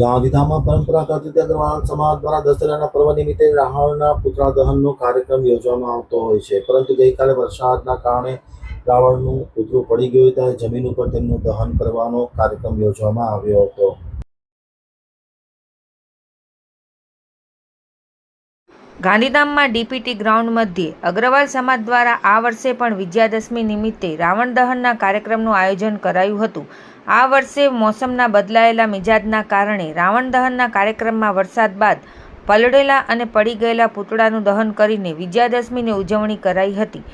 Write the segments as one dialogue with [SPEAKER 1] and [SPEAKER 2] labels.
[SPEAKER 1] ગાંધીધામમાં પરંપરાગત રીતે અગ્રવાલ સમાજ દ્વારા દશેરાના પર્વ નિમિત્તે રાવણના પુતળા દહનનો કાર્યક્રમ યોજવામાં આવતો હોય છે. પરંતુ ગઈકાલે વરસાદના કારણે રાવણનું પુતળું પડી ગયું ત્યારે જમીન ઉપર તેમનું દહન કરવાનો કાર્યક્રમ યોજવામાં આવ્યો હતો.
[SPEAKER 2] ગાંધીધામમાં ડીપીટી ગ્રાઉન્ડ મધ્યે અગ્રવાલ સમાજ દ્વારા આ વર્ષે પણ વિજયાદશમી નિમિત્તે રાવણ દહનના કાર્યક્રમનું આયોજન કરાયું હતું. આ વર્ષે મોસમના બદલાયેલા મિજાજના કારણે રાવણ દહનના કાર્યક્રમમાં વરસાદ બાદ પલળેલા અને પડી ગયેલા પૂતળાનું દહન કરીને વિજયાદશમીની ઉજવણી કરાઈ હતી.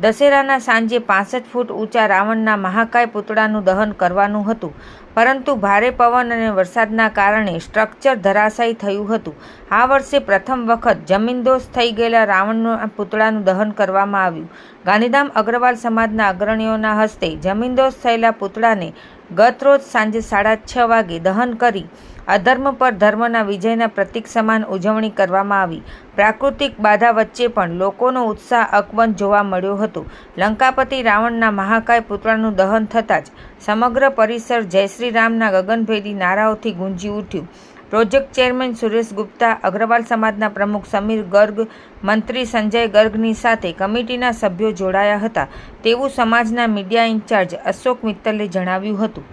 [SPEAKER 2] દશેરાના સાંજે પાસઠ ફૂટ ઊંચા રાવણના મહાકાય પૂતળાનું દહન કરવાનું હતું. પરંતુ ભારે પવન અને વરસાદના કારણે સ્ટ્રક્ચર ધરાશાયી થયું હતું. આ વર્ષે પ્રથમ વખત જમીનદોસ્ત થઈ ગયેલા રાવણના પૂતળાનું દહન કરવામાં આવ્યું. ગાંધીધામ અગ્રવાલ સમાજના અગ્રણીઓના હસ્તે જમીનદોસ્ત થયેલા પૂતળાને ગત રોજ સાંજે સાડા છ વાગે દહન કરી અધર્મ પર ધર્મના વિજયના પ્રતીક સમાન ઉજવણી કરવામાં આવી. પ્રાકૃતિક બાધા વચ્ચે પણ લોકોનો ઉત્સાહ અકબંધ જોવા મળ્યો હતો. લંકાપતિ રાવણના મહાકાય પુતળાનું દહન થતાં જ સમગ્ર પરિસર જય શ્રી રામના ગગનભેદી નારાઓથી ગુંજી ઉઠ્યું. પ્રોજેક્ટ ચેરમેન સુરેશ ગુપ્તા, અગ્રવાલ સમાજના પ્રમુખ સમીર ગર્ગ, મંત્રી સંજય ગર્ગની સાથે કમિટીના સભ્યો જોડાયા હતા. તેવું સમાજના મીડિયા ઇન્ચાર્જ અશોક મિત્તલે જણાવ્યું હતું.